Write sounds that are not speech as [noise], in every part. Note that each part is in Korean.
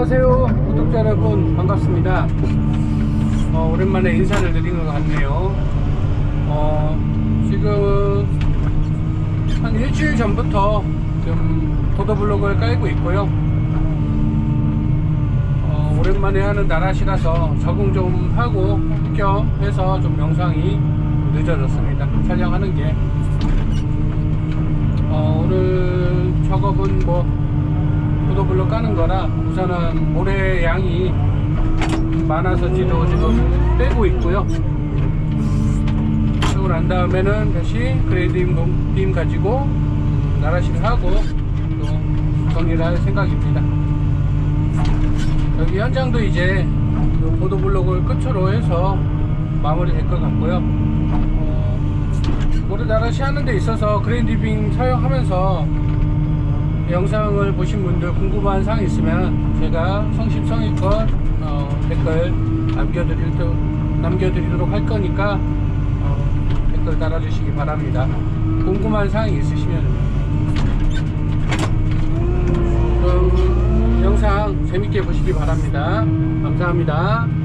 안녕하세요. 구독자 여러분 반갑습니다. 어, 오랜만에 인사를 드리는 것 같네요. 어, 지금 한 일주일 전부터 좀 보도블록을 깔고 있고요. 어, 오랜만에 하는 나라시라서 적응 좀 하고 겸 해서 좀 영상이 늦어졌습니다. 촬영하는 게. 어, 오늘 작업은 뭐 보도블록 까는 거라 우선은 모래 양이 많아서 지도 지금 빼고 있고요. 그러고 난 다음에는 다시 그레이드 빔, 빔 가지고 나라시를 하고 또 정리를 할 생각입니다. 여기 현장도 이제 그 보도블록을 끝으로 해서 마무리 될 것 같고요. 어, 모래 나라시 하는 데 있어서 그레이드 빔 사용하면서 영상을 보신 분들 궁금한 사항 있으면 제가 성심성의껏 어, 댓글 남겨드리도록, 남겨드리도록 할 거니까 어, 댓글 달아주시기 바랍니다. 궁금한 사항이 있으시면 그럼 영상 재밌게 보시기 바랍니다. 감사합니다.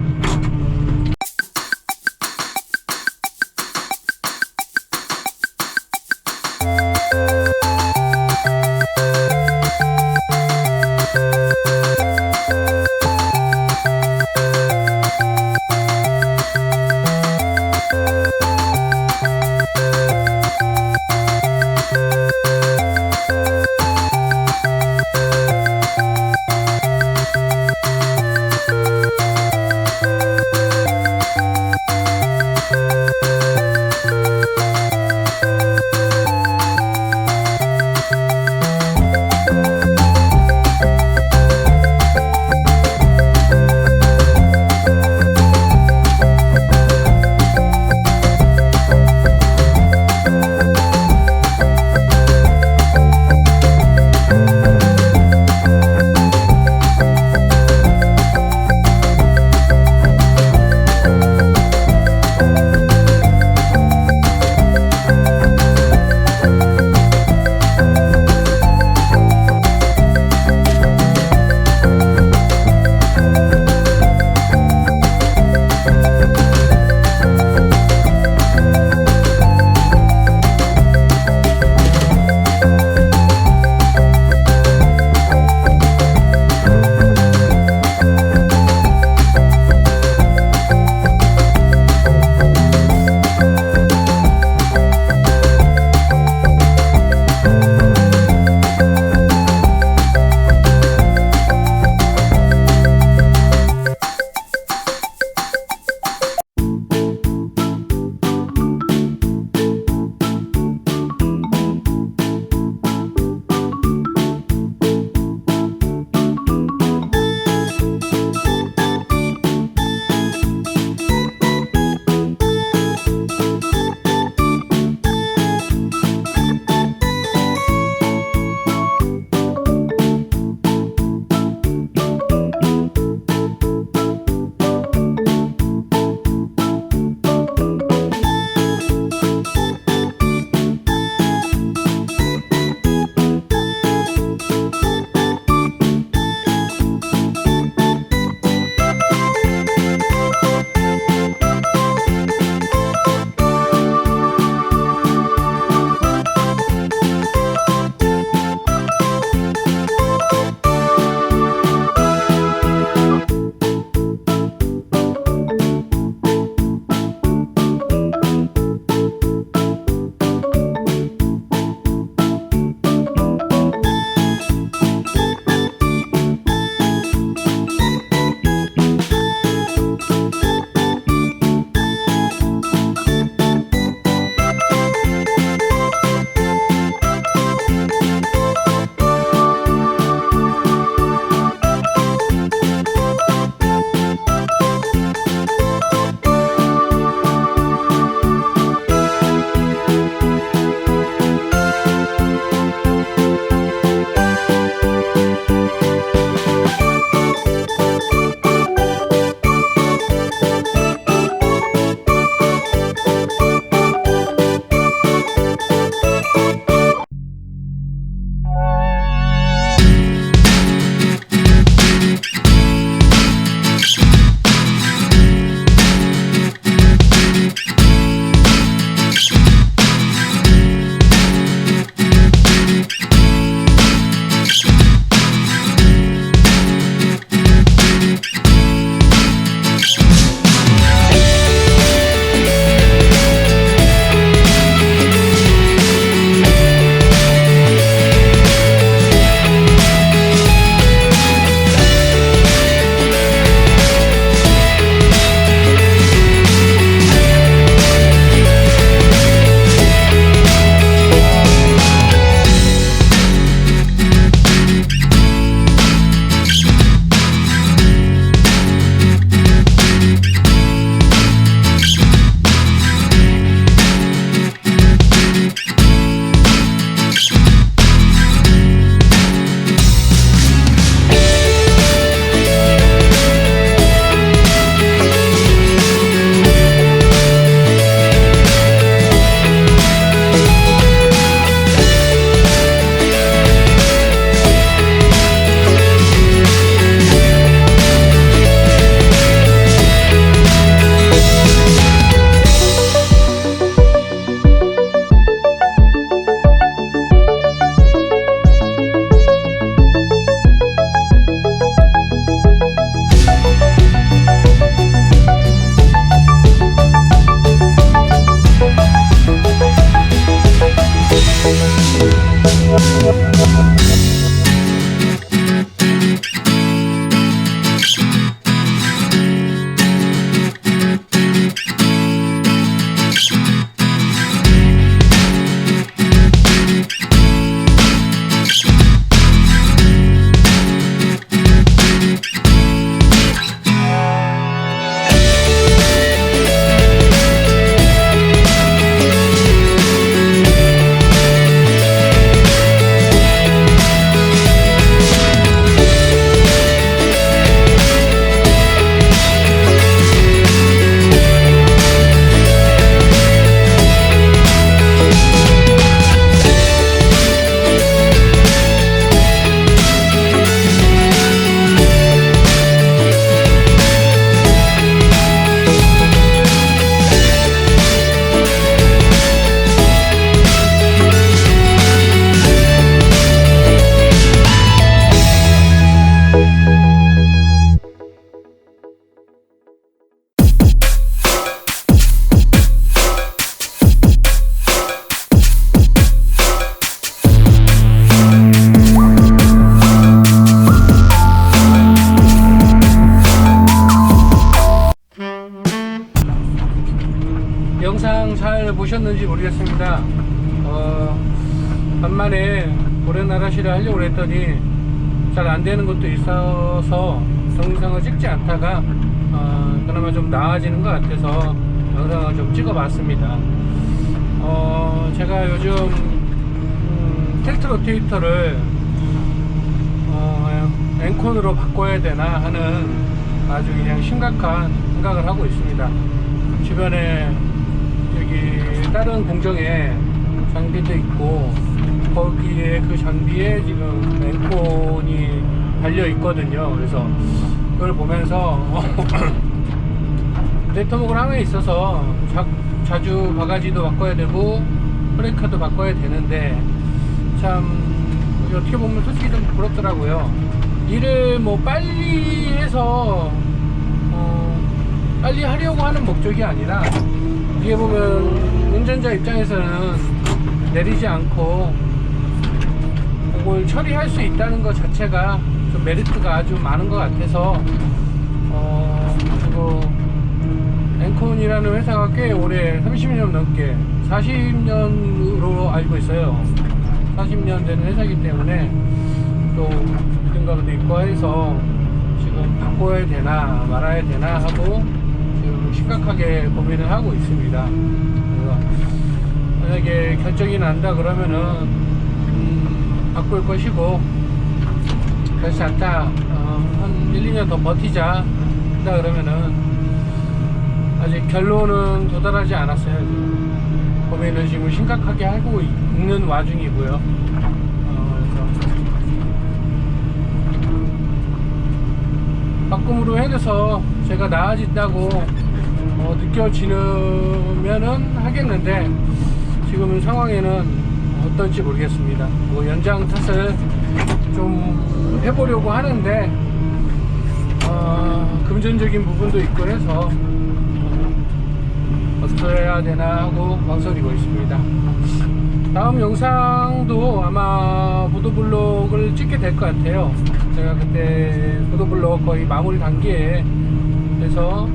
영상 잘 보셨는지 모르겠습니다. 어, 간만에 오랜 나라시를 하려고 했더니 잘 안 되는 것도 있어서 동영상을 찍지 않다가 어, 그나마 좀 나아지는 것 같아서 영상을 좀 찍어봤습니다. 어, 제가 요즘 음, 텔트 로테이터를 어, 앵콘으로 바꿔야 되나 하는 아주 그냥 심각한 생각을 하고 있습니다. 주변에 여기 다른 공정에 장비도 있고 거기에 그 장비에 지금 앵콘이 달려 있거든요. 그래서 그걸 보면서 [laughs] 함에 있어서 자, 자주 바가지도 바꿔야 되고 브레이크도 바꿔야 되는데 참 어떻게 보면 솔직히 좀 부럽더라고요. 일을 뭐 빨리 해서 어, 빨리 하려고 하는 목적이 아니라 어떻게 보면 운전자 입장에서는 내리지 않고 그걸 처리할 수 있다는 것 자체가 좀 메리트가 아주 많은 것 같아서 어, 그리고 앵콘이라는 회사가 꽤 오래 30년 넘게 40년으로 알고 있어요. 40년 되는 회사이기 때문에 또 믿음감도 있고 해서 지금 바꿔야 되나 말아야 되나 하고 지금 심각하게 고민을 하고 있습니다 만약에 결정이 난다 그러면은 음, 바꿀 것이고 그렇지 않다 어, 한 1, 2년 더 버티자 한다 그러면은 아직 결론은 도달하지 않았어요 지금. 고민을 지금 심각하게 하고 있는 와중이고요 어, 바꿈으로 해서 제가 나아진다고 어, 느껴지면은 하겠는데 지금 상황에는 어떨지 모르겠습니다. 뭐 연장 탓을 좀 해보려고 하는데 어, 금전적인 부분도 있고 해서 어, 어떻게 해야 되나 하고 망설이고 있습니다. 다음 영상도 아마 보도블록을 찍게 될 것 같아요. 제가 그때 보도블록 거의 마무리 단계에 해서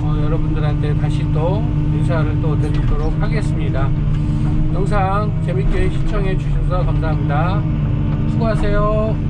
어, 여러분들한테 다시 또 인사를 또 드리도록 하겠습니다. 영상 재밌게 시청해 주셔서 감사합니다. 수고하세요.